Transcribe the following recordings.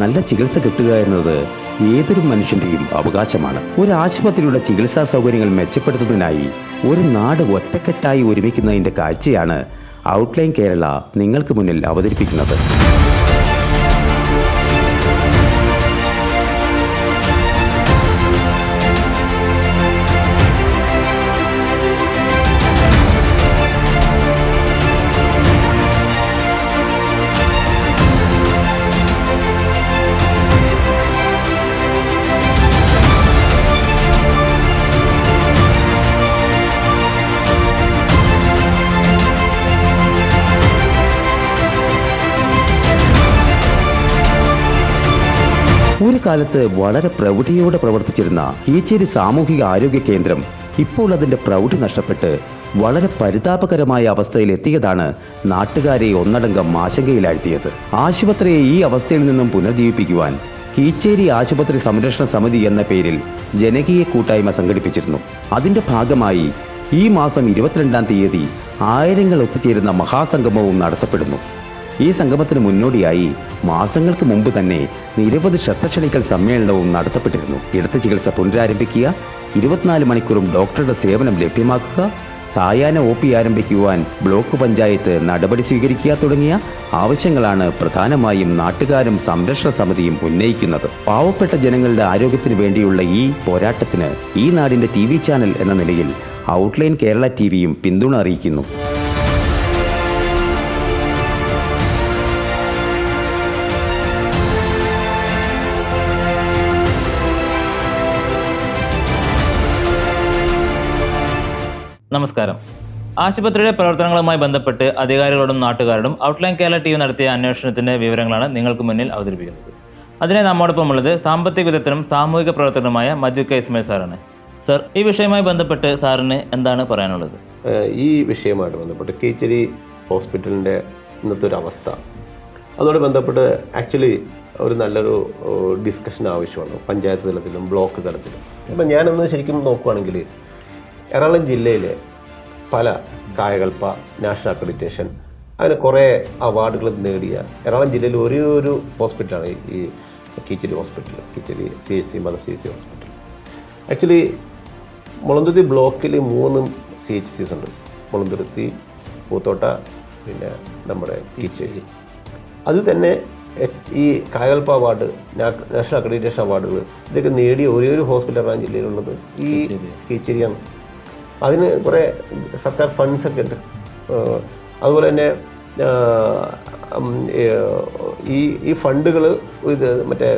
നല്ല ചികിത്സ കിട്ടുക എന്നത് ഏതൊരു മനുഷ്യന്റെയും അവകാശമാണ്. ഒരു ആശുപത്രിയുടെ ചികിത്സാ സൗകര്യങ്ങൾ മെച്ചപ്പെടുത്തുന്നതിനായി ഒരു നാട് ഒറ്റക്കെട്ടായി ഒരുമിക്കുന്നതിന്റെ കാഴ്ചയാണ് ഔട്ട്ലൈൻ കേരള നിങ്ങൾക്ക് മുന്നിൽ അവതരിപ്പിക്കുന്നത്. ഒരു കാലത്ത് വളരെ പ്രൗഢിയോടെ പ്രവർത്തിച്ചിരുന്ന കീച്ചേരി സാമൂഹിക ആരോഗ്യ കേന്ദ്രം ഇപ്പോൾ അതിന്റെ പ്രൗഢി നഷ്ടപ്പെട്ട് വളരെ പരിതാപകരമായ അവസ്ഥയിൽ എത്തിയതാണ് നാട്ടുകാരെ ഒന്നടങ്കം ആശങ്കയിലാഴ്ത്തിയത്. ആശുപത്രിയെ ഈ അവസ്ഥയിൽ നിന്നും പുനർജീവിപ്പിക്കുവാൻ കീച്ചേരി ആശുപത്രി സംരക്ഷണ സമിതി എന്ന പേരിൽ ജനകീയ കൂട്ടായ്മ സംഘടിപ്പിച്ചിരുന്നു. അതിന്റെ ഭാഗമായി ഈ മാസം ഇരുപത്തിരണ്ടാം തീയതി ആയിരങ്ങൾ ഒത്തുചേരുന്ന മഹാസംഗമവും നടത്തപ്പെടുന്നു. ഈ സംഗമത്തിന് മുന്നോടിയായി മാസങ്ങൾക്ക് മുമ്പ് തന്നെ നിരവധി ശ്രദ്ധക്ഷണിക്കൽ സമ്മേളനവും നടത്തപ്പെട്ടിരുന്നു. ഇടത്ത് ചികിത്സ പുനരാരംഭിക്കുക ഇരുപത്തിനാല് മണിക്കൂറും ഡോക്ടറുടെ സേവനം ലഭ്യമാക്കുക സായാഹ്ന ഒ പി ആരംഭിക്കുവാൻ ബ്ലോക്ക് പഞ്ചായത്ത് നടപടി സ്വീകരിക്കുക തുടങ്ങിയ ആവശ്യങ്ങളാണ് പ്രധാനമായും നാട്ടുകാരും സംരക്ഷണ സമിതിയും ഉന്നയിക്കുന്നത്. പാവപ്പെട്ട ജനങ്ങളുടെ ആരോഗ്യത്തിന് വേണ്ടിയുള്ള ഈ പോരാട്ടത്തിന് ഈ നാടിന്റെ ടി ചാനൽ എന്ന നിലയിൽ ഔട്ട്ലൈൻ കേരള ടി പിന്തുണ അറിയിക്കുന്നു. നമസ്കാരം. ആശുപത്രിയുടെ പ്രവർത്തനങ്ങളുമായി ബന്ധപ്പെട്ട് അധികാരികളോടും നാട്ടുകാരോടും ഔട്ട്ലൈൻ കേരള ടി വി നടത്തിയ അന്വേഷണത്തിന്റെ വിവരങ്ങളാണ് നിങ്ങൾക്ക് മുന്നിൽ അവതരിപ്പിക്കുന്നത്. അതിനെ നമ്മോടൊപ്പം ഉള്ളത് സാമ്പത്തിക വിദഗ്ധനും സാമൂഹിക പ്രവർത്തകനുമായ മജു കെ ഇസ്മയിൽ സാറാണ്. സർ ഈ വിഷയവുമായി ബന്ധപ്പെട്ട് സാറിന് എന്താണ് പറയാനുള്ളത്? ഈ വിഷയവുമായിട്ട് ബന്ധപ്പെട്ട് കേച്ചേരി ഹോസ്പിറ്റലിന്റെ ഇന്നത്തെ ഒരു അവസ്ഥ. അതോട് ബന്ധപ്പെട്ട് ആക്ച്വലി ഒരു നല്ലൊരു ഡിസ്കഷൻ ആവശ്യമാണ്. പഞ്ചായത്ത് തലത്തിലും ബ്ലോക്ക് തലത്തിലും. അപ്പം ഞാനൊന്ന് ശരിക്കും നോക്കുവാണെങ്കിൽ എറണാകുളം ജില്ലയിലെ പല കായകൽപ്പ നാഷണൽ അക്രഡിറ്റേഷൻ അങ്ങനെ കുറേ അവാർഡുകൾ നേടിയ എറണാകുളം ജില്ലയിൽ ഒരേ ഒരു ഹോസ്പിറ്റലാണ് ഈ Keecheri hospital Keecheri C H C മല C H C hospital actually Mulanthuruthy ബ്ലോക്കിൽ മൂന്ന് സി എച്ച് സിസ് ഉണ്ട്. മുളന്തുരുത്തി പൂത്തോട്ട പിന്നെ നമ്മുടെ കീച്ചേരി. അത് തന്നെ ഈ കായകൽപ്പ അവാർഡ് നാഷണൽ അക്രഡിറ്റേഷൻ അവാർഡുകൾ ഇതൊക്കെ നേടിയ ഒരേ ഒരു ഹോസ്പിറ്റൽ എറണാകുളം ജില്ലയിലുള്ളത്. ഈ കീച്ചേരിയാണ്. അതിന് കുറേ സർക്കാർ ഫണ്ട്സൊക്കെ ഉണ്ട്. അതുപോലെ തന്നെ ഈ ഈ ഫണ്ടുകൾ ഇത് മറ്റേ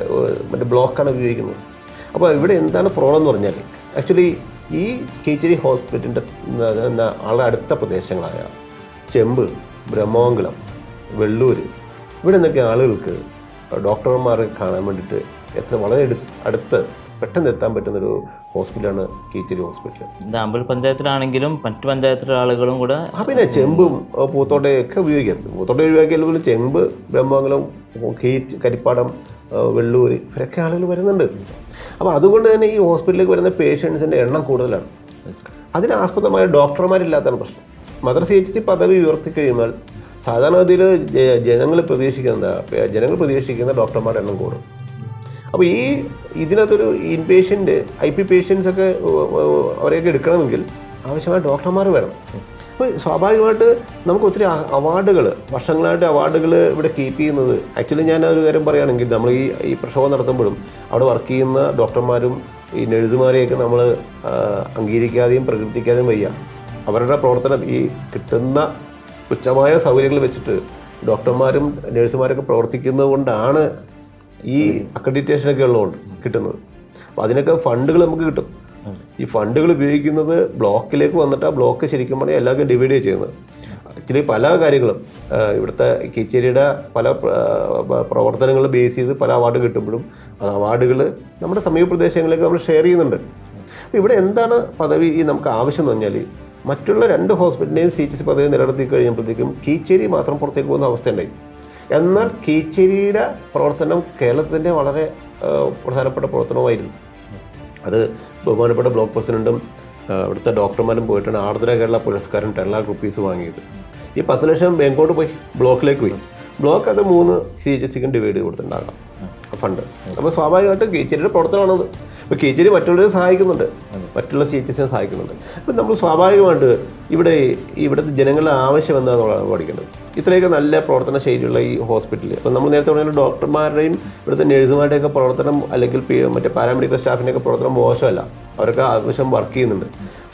മറ്റേ ബ്ലോക്കാണ് ഉപയോഗിക്കുന്നത്. അപ്പോൾ ഇവിടെ എന്താണ് പ്രോബ്ലം എന്ന് പറഞ്ഞാൽ ആക്ച്വലി ഈ കേച്ചേരി ഹോസ്പിറ്റലിന്റെ ആളുടെ അടുത്ത പ്രദേശങ്ങളായ ചെമ്പ് ബ്രഹ്മമംഗലം വെള്ളൂർ ഇവിടെ നിന്നൊക്കെ ആളുകൾക്ക് ഡോക്ടർമാരെ കാണാൻ വേണ്ടിയിട്ട് എത്ര വളരെ അടുത്ത് പെട്ടെന്ന് എത്താൻ പറ്റുന്നൊരു ഹോസ്പിറ്റലാണ് കീച്ചേരി ഹോസ്പിറ്റൽ ദാമ്പൽ പഞ്ചായത്തിലാണെങ്കിലും മറ്റു പഞ്ചായത്തിലെ ആളുകളും കൂടെ ആ പിന്നെ ചെമ്പും പൂത്തോട്ടയൊക്കെ ഉപയോഗിക്കാം. പൂത്തോട്ട ഒഴിവാക്കിയാൽ പോലും ചെമ്പ് ബ്രഹ്മംഗലം കീറ്റ് കരിപ്പാടം വെള്ളൂര് വെള്ളൂർ ഇവരൊക്കെ ആളുകൾ വരുന്നുണ്ട്. അപ്പോൾ അതുകൊണ്ട് തന്നെ ഈ ഹോസ്പിറ്റലിലേക്ക് വരുന്ന പേഷ്യൻസിന്റെ എണ്ണം കൂടുതലാണ്. അതിന് ആസ്പദമായ ഡോക്ടർമാരില്ലാത്തതാണ് പ്രശ്നം. മദർ സി എച്ച് സി പദവി ഉയർത്തി കഴിയുമ്പോൾ സാധാരണഗതിയിൽ ജനങ്ങൾ പ്രതീക്ഷിക്കുന്ന ജനങ്ങൾ പ്രതീക്ഷിക്കുന്ന ഡോക്ടർമാരുടെ എണ്ണം കൂടും. അപ്പോൾ ഈ ഇതിനകത്തൊരു ഇൻപേഷ്യന്റ് ഐ പി പേഷ്യൻസ് ഒക്കെ ഉ- ഉ- അവരെയൊക്കെ എടുക്കണമെങ്കിൽ ആവശ്യമായ ഡോക്ടർമാർ വേണം. അപ്പോൾ സ്വാഭാവികമായിട്ട് നമുക്ക് ഒത്തിരി അവാർഡുകൾ വർഷങ്ങളായിട്ട് അവാർഡുകൾ ഇവിടെ കീപ്പ് ചെയ്യുന്നത്. ആക്ച്വലി ഞാൻ ഒരു കാര്യം പറയുകയാണെങ്കിൽ നമ്മൾ ഈ ഈ പ്രക്ഷോഭം നടത്തുമ്പോഴും അവിടെ വർക്ക് ചെയ്യുന്ന ഡോക്ടർമാരും ഈ നഴ്സുമാരെയൊക്കെ നമ്മൾ അംഗീകരിക്കാതെയും പ്രകീർത്തിക്കാതെയും വയ്യ. അവരുടെ പ്രവർത്തനം ഈ കിട്ടുന്ന തുച്ഛമായ സൗകര്യങ്ങൾ വെച്ചിട്ട് ഡോക്ടർമാരും നഴ്സുമാരൊക്കെ പ്രവർത്തിക്കുന്നത് കൊണ്ടാണ് ഈ അക്രഡിറ്റേഷനൊക്കെ ഉള്ളതുകൊണ്ട് കിട്ടുന്നത്. അപ്പോൾ അതിനൊക്കെ ഫണ്ടുകൾ നമുക്ക് കിട്ടും. ഈ ഫണ്ടുകൾ ഉപയോഗിക്കുന്നത് ബ്ലോക്കിലേക്ക് വന്നിട്ട് ആ ബ്ലോക്ക് ശരിക്കും പറഞ്ഞാൽ എല്ലാവർക്കും ഡിവൈഡ് ചെയ്യുന്നത്. ആക്ച്വലി പല കാര്യങ്ങളും. ഇവിടുത്തെ കിച്ചേരിയുടെ പല പ്രവർത്തനങ്ങൾ ബേസ് ചെയ്ത് പല അവാർഡ് കിട്ടുമ്പോഴും ആ അവാർഡുകൾ നമ്മുടെ സമീപ പ്രദേശങ്ങളിലേക്ക് നമ്മൾ ഷെയർ ചെയ്യുന്നുണ്ട്. അപ്പോൾ ഇവിടെ എന്താണ് പദവി ഈ നമുക്ക് ആവശ്യം എന്ന് പറഞ്ഞാൽ മറ്റുള്ള രണ്ട് ഹോസ്പിറ്റലിനെയും സി എച്ച് സി പദവി നിലനിർത്തി കഴിയുമ്പോഴത്തേക്കും കീച്ചേരി മാത്രം പുറത്തേക്ക് പോകുന്ന അവസ്ഥയുണ്ടായി എന്നാൽ കീച്ചേരിയുടെ പ്രവർത്തനം കേരളത്തിന്റെ വളരെ പ്രധാനപ്പെട്ട പ്രവർത്തനമായിരുന്നു. അത് ബഹുമാനപ്പെട്ട ബ്ലോക്ക് പ്രസിഡന്റും ആ, ഇവിടുത്തെ ഡോക്ടർമാരും പോയിട്ടാണ് ആർദ്ര കേരള പുരസ്കാരം ടെൻ ലാക്ക് റുപ്പീസ് വാങ്ങിയത്. ഈ പത്ത് ലക്ഷം ബാങ്കോട്ട് പോയി ബ്ലോക്കിലേക്ക് പോയി. ബ്ലോക്ക് അത് മൂന്ന് സി എച്ച് സിക്കും ഡിവൈഡ് ചെയ്ത് കൊടുത്തിട്ടുണ്ടാകാം ഫണ്ട്. അപ്പോൾ സ്വാഭാവികമായിട്ടും കീച്ചേരിയുടെ പ്രവർത്തനമാണത്. അപ്പോൾ കീച്ചേരി മറ്റുള്ളവരെ സഹായിക്കുന്നുണ്ട്. മറ്റുള്ള സി എച്ച് എസിനെ സഹായിക്കുന്നുണ്ട്. അപ്പം നമ്മൾ സ്വാഭാവികമായിട്ട് ഇവിടെ ഇവിടുത്തെ ജനങ്ങളുടെ ആവശ്യം എന്താണെന്നുള്ളതാണ് പഠിക്കേണ്ടത്. ഇത്രയൊക്കെ നല്ല പ്രവർത്തന ശൈലിയുള്ള ഈ ഹോസ്പിറ്റലിൽ അപ്പം നമ്മൾ നേരത്തെ പറഞ്ഞ ഡോക്ടർമാരുടെയും ഇവിടുത്തെ നഴ്സുമാരുടെയൊക്കെ പ്രവർത്തനം അല്ലെങ്കിൽ മറ്റേ പാരാമെഡിക്കൽ സ്റ്റാഫിന്റെയൊക്കെ പ്രവർത്തനം മോശമല്ല. അവരൊക്കെ ആവശ്യം വർക്ക് ചെയ്യുന്നുണ്ട്.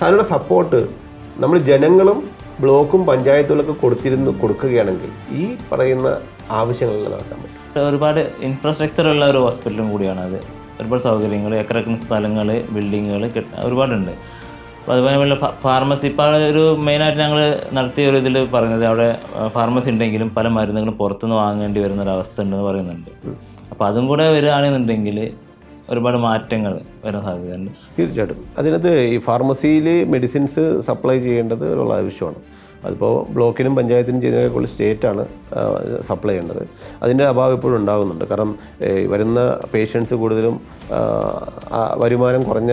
അതിനുള്ള സപ്പോർട്ട് നമ്മൾ ജനങ്ങളും ബ്ലോക്കും പഞ്ചായത്തുകളൊക്കെ കൊടുത്തിരുന്നു കൊടുക്കുകയാണെങ്കിൽ ഈ പറയുന്ന ആവശ്യങ്ങളെല്ലാം നടക്കാൻ പറ്റും. ഒരുപാട് ഇൻഫ്രാസ്ട്രക്ചർ ഉള്ള ഒരു ഹോസ്പിറ്റലും കൂടിയാണ് അത്. ഒരുപാട് സൗകര്യങ്ങൾ എക്കറക്കുന്ന സ്ഥലങ്ങൾ ബിൽഡിങ്ങുകൾ ഒരുപാടുണ്ട്. അപ്പോൾ അതുപോലെ ഫാർമസി ഇപ്പോൾ ഒരു മെയിനായിട്ട് ഞങ്ങൾ നടത്തിയ ഒരു ഇതിൽ പറയുന്നത് അവിടെ ഫാർമസി ഉണ്ടെങ്കിലും പല മരുന്നുകളും പുറത്തുനിന്ന് വാങ്ങേണ്ടി വരുന്ന ഒരു അവസ്ഥ ഉണ്ടെന്ന് പറയുന്നുണ്ട്. അപ്പോൾ അതും കൂടെ വരികയാണെന്നുണ്ടെങ്കിൽ ഒരുപാട് മാറ്റങ്ങൾ വരാൻ സാധ്യതയുണ്ട്. തീർച്ചയായിട്ടും. അതിനകത്ത് ഈ ഫാർമസിയിൽ മെഡിസിൻസ് സപ്ലൈ ചെയ്യേണ്ടത് ഉള്ള ആവശ്യമാണ്. അതിപ്പോൾ ബ്ലോക്കിനും പഞ്ചായത്തിനും ചെയ്യുന്നതിനേക്കുള്ള സ്റ്റേറ്റാണ് സപ്ലൈ ചെയ്യേണ്ടത്. അതിന്റെ അഭാവം ഇപ്പോഴും ഉണ്ടാകുന്നുണ്ട്. കാരണം വരുന്ന പേഷ്യൻസ് കൂടുതലും വരുമാനം കുറഞ്ഞ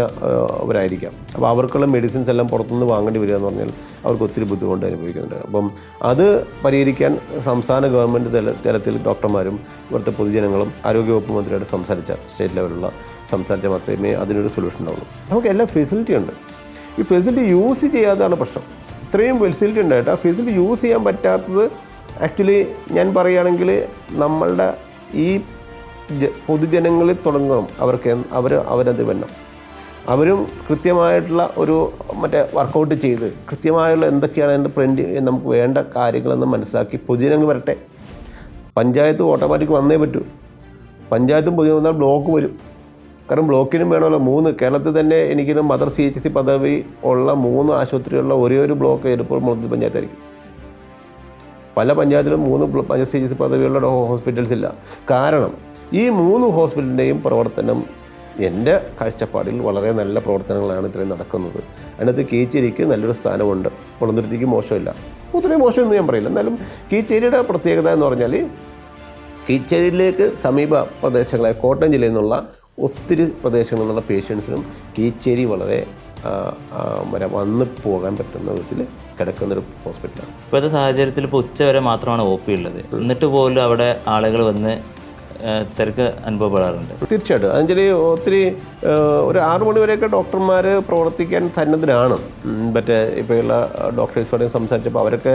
അവരായിരിക്കാം. അപ്പോൾ അവർക്കുള്ള മെഡിസിൻസ് എല്ലാം പുറത്തുനിന്ന് വാങ്ങേണ്ടി വരിക എന്ന് പറഞ്ഞാൽ അവർക്ക് ഒത്തിരി ബുദ്ധിമുട്ട് അനുഭവിക്കുന്നുണ്ട്. അപ്പം അത് പരിഹരിക്കാൻ സംസ്ഥാന ഗവൺമെന്റ് തല തലത്തിൽ ഡോക്ടർമാരും ഇവിടുത്തെ പൊതുജനങ്ങളും ആരോഗ്യവകുപ്പ് മന്ത്രിയായിട്ട് സംസാരിച്ച സ്റ്റേറ്റ് ലെവലുള്ള സംസാരിച്ചാൽ മാത്രമേ അതിനൊരു സൊല്യൂഷൻ ഉണ്ടാവുള്ളൂ. നമുക്ക് എല്ലാ ഫെസിലിറ്റി ഉണ്ട്. ഈ ഫെസിലിറ്റി യൂസ് ചെയ്യാതാണ് പ്രശ്നം. ഇത്രയും ഫെസിലിറ്റി ഉണ്ടായിട്ട് ആ ഫെസിലിറ്റി യൂസ് ചെയ്യാൻ പറ്റാത്തത് ആക്ച്വലി ഞാൻ പറയുകയാണെങ്കിൽ നമ്മളുടെ ഈ പൊതുജനങ്ങളിൽ തുടങ്ങണം. അവർക്ക് അവർ അവരത് വേണം. അവരും കൃത്യമായിട്ടുള്ള ഒരു മറ്റേ വർക്കൗട്ട് ചെയ്ത് കൃത്യമായുള്ള എന്തൊക്കെയാണ് എന്റെ പ്രിന്റ് നമുക്ക് വേണ്ട കാര്യങ്ങളെന്ന് മനസ്സിലാക്കി പൊതുജനങ്ങൾ വരട്ടെ. പഞ്ചായത്ത് ഓട്ടോമാറ്റിക് വന്നേ പറ്റൂ. പഞ്ചായത്തും പൊതുജനം വന്നാൽ ബ്ലോക്ക് വരും. കാരണം ബ്ലോക്കിനും വേണമല്ലോ. മൂന്ന് കേരളത്തിൽ തന്നെ എനിക്ക് മദർ സി എച്ച് സി പദവി ഉള്ള മൂന്ന് ആശുപത്രിയുള്ള ഒരേ ഒരു ബ്ലോക്ക് എരുപ്പോൾ മുളത്തിൽ പഞ്ചായത്തായിരിക്കും. പല പഞ്ചായത്തിലും മൂന്ന് പഞ്ചായത്ത് സി എച്ച് സി പദവിയുള്ള ഹോസ്പിറ്റൽസ് ഇല്ല. കാരണം ഈ മൂന്ന് ഹോസ്പിറ്റലിന്റെയും പ്രവർത്തനം എന്റെ കാഴ്ചപ്പാടിൽ വളരെ നല്ല പ്രവർത്തനങ്ങളാണ് ഇത്രയും നടക്കുന്നത്. അതിനകത്ത് കീച്ചേരിക്ക് നല്ലൊരു സ്ഥാനമുണ്ട്. കുളന്തുരുത്തിക്ക് മോശമില്ല. ഒത്തിരി മോശമൊന്നും ഞാൻ പറയില്ല. എന്നാലും കീച്ചേരിയുടെ പ്രത്യേകത എന്ന് പറഞ്ഞാൽ കീച്ചേരിയിലേക്ക് സമീപ പ്രദേശങ്ങളായ കോട്ടയം ജില്ലയിൽ നിന്നുള്ള ഒത്തിരി പ്രദേശങ്ങളിലുള്ള പേഷ്യൻസിനും ഈ ചെരി വളരെ വരെ വന്ന് പോകാൻ പറ്റുന്ന വിധത്തിൽ കിടക്കുന്നൊരു ഹോസ്പിറ്റലാണ് ഇപ്പോഴത്തെ സാഹചര്യത്തിൽ ഇപ്പോൾ ഉച്ച വരെ മാത്രമാണ് ഒ പി ഉള്ളത്. എന്നിട്ട് പോലും അവിടെ ആളുകൾ വന്ന് തിരക്ക് അനുഭവപ്പെടാറുണ്ട്. തീർച്ചയായിട്ടും. അതിൽ ഒത്തിരി ഒരു ആറു മണിവരെയൊക്കെ ഡോക്ടർമാർ പ്രവർത്തിക്കാൻ സന്നദ്ധരാണ് ബറ്റ് മറ്റേ ഇപ്പോഴുള്ള ഡോക്ടേഴ്സോടെ സംസാരിച്ചപ്പോൾ അവരൊക്കെ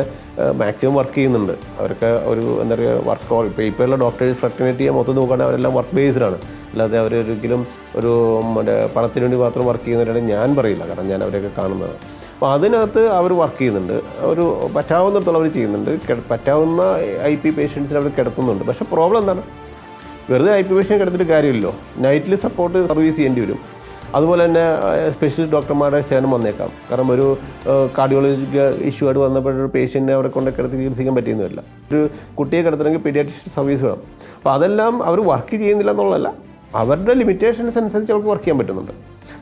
മാക്സിമം വർക്ക് ചെയ്യുന്നുണ്ട്. അവരൊക്കെ ഒരു എന്താ പറയുക വർക്ക് ഇപ്പോൾ ഇപ്പോഴുള്ള ഡോക്ടേഴ്സ് ഫെർട്ടിനിറ്റിയെ മൊത്തം നോക്കുകയാണെങ്കിൽ അവരെല്ലാം വർക്ക് ബേസ്ഡാണ് അല്ലാതെ അവരൊരിക്കലും ഒരു മറ്റേ പണത്തിന് വേണ്ടി മാത്രം വർക്ക് ചെയ്യുന്നവരാണ് ഞാൻ പറയില്ല. കാരണം ഞാൻ അവരെയൊക്കെ കാണുന്നത് അപ്പോൾ അതിനകത്ത് അവർ വർക്ക് ചെയ്യുന്നുണ്ട്. ഒരു പറ്റാവുന്നിടത്തോളം അവർ ചെയ്യുന്നുണ്ട്. പറ്റാവുന്ന ഐ പി പേഷ്യൻസിനെ അവർ കിടത്തുന്നുണ്ട്. പക്ഷേ പ്രോബ്ലം എന്താണ്? വെറുതെ ഐ പി പേഷ്യൻ കിടത്തിട്ട് കാര്യമില്ലല്ലോ. നൈറ്റിൽ സപ്പോർട്ട് സർവീസ് ചെയ്യേണ്ടി വരും. അതുപോലെ തന്നെ സ്പെഷ്യലിസ്റ്റ് ഡോക്ടർമാരുടെ സേവനം വന്നേക്കാം. കാരണം ഒരു കാർഡിയോളജിക്കൽ ഇഷ്യൂ ആയിട്ട് വന്നപ്പോഴൊരു പേഷ്യന്റിനെ അവിടെ കൊണ്ട് കിടത്തി ചികിത്സിക്കാൻ പറ്റിയൊന്നുമില്ല ഒരു കുട്ടിയെ കിടത്തണമെങ്കിൽ പീഡിയാട്രിഷ്യൻ സർവീസ് വേണം. അപ്പോൾ അതെല്ലാം അവർ വർക്ക് ചെയ്യുന്നില്ല എന്നുള്ളതല്ല. അവരുടെ ലിമിറ്റേഷൻസ് അനുസരിച്ച് അവർക്ക് വർക്ക് ചെയ്യാൻ പറ്റുന്നുണ്ട്.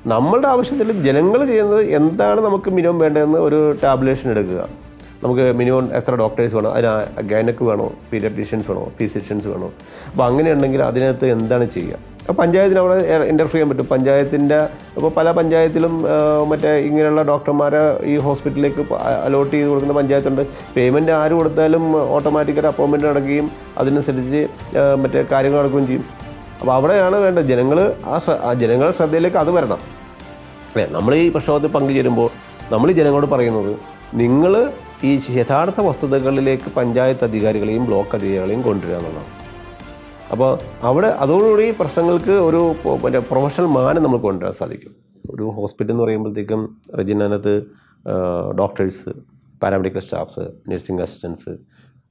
നമ്മളുടെ ആവശ്യത്തിൽ ജനങ്ങൾ ചെയ്യുന്നത് എന്താണ് നമുക്ക് മിനിമം വേണ്ടതെന്ന് ഒരു ടാബ്ലേഷൻ എടുക്കുക. നമുക്ക് മിനിമം എത്ര ഡോക്ടേഴ്സ് വേണം അതിന് ഗൈനക്ക് വേണോ പീഡിയാട്രീഷ്യൻസ് വേണോ ഫിസിഷ്യൻസ് വേണോ. അപ്പോൾ അങ്ങനെയുണ്ടെങ്കിൽ അതിനകത്ത് എന്താണ് ചെയ്യുക? അപ്പോൾ പഞ്ചായത്തിന് അവിടെ ഇന്റർഫിയർ ചെയ്യാൻ പറ്റും. പഞ്ചായത്തിന്റെ ഇപ്പോൾ പല പഞ്ചായത്തിലും മറ്റേ ഇങ്ങനെയുള്ള ഡോക്ടർമാരെ ഈ ഹോസ്പിറ്റലിലേക്ക് അലോട്ട് ചെയ്ത് കൊടുക്കുന്ന പഞ്ചായത്തുണ്ട്. പേയ്മെന്റ് ആര് കൊടുത്താലും ഓട്ടോമാറ്റിക്കായിട്ട് അപ്പോയിൻമെന്റ് നടക്കുകയും അതിനനുസരിച്ച് മറ്റേ കാര്യങ്ങൾ നടക്കുകയും ചെയ്യും. അപ്പോൾ അവിടെയാണ് വേണ്ടത്. ജനങ്ങൾ ആ ജനങ്ങളുടെ ശ്രദ്ധയിലേക്ക് അത് വരണം. അല്ലേ? നമ്മൾ ഈ പ്രക്ഷോഭത്തിൽ പങ്കുചേരുമ്പോൾ നമ്മൾ ജനങ്ങളോട് പറയുന്നത് നിങ്ങൾ ഈ യഥാർത്ഥ വസ്തുതകളിലേക്ക് പഞ്ചായത്ത് അധികാരികളെയും ബ്ലോക്ക് അധികാരികളെയും കൊണ്ടുവരിക എന്നുള്ളതാണ്. അപ്പോൾ അവിടെ അതോടുകൂടി പ്രശ്നങ്ങൾക്ക് ഒരു മറ്റേ പ്രൊഫഷണൽ മാനം നമ്മൾ കൊണ്ടുവരാൻ സാധിക്കും. ഒരു ഹോസ്പിറ്റൽ എന്ന് പറയുമ്പോഴത്തേക്കും റെജിനകത്ത് doctors paramedical staffs nursing assistance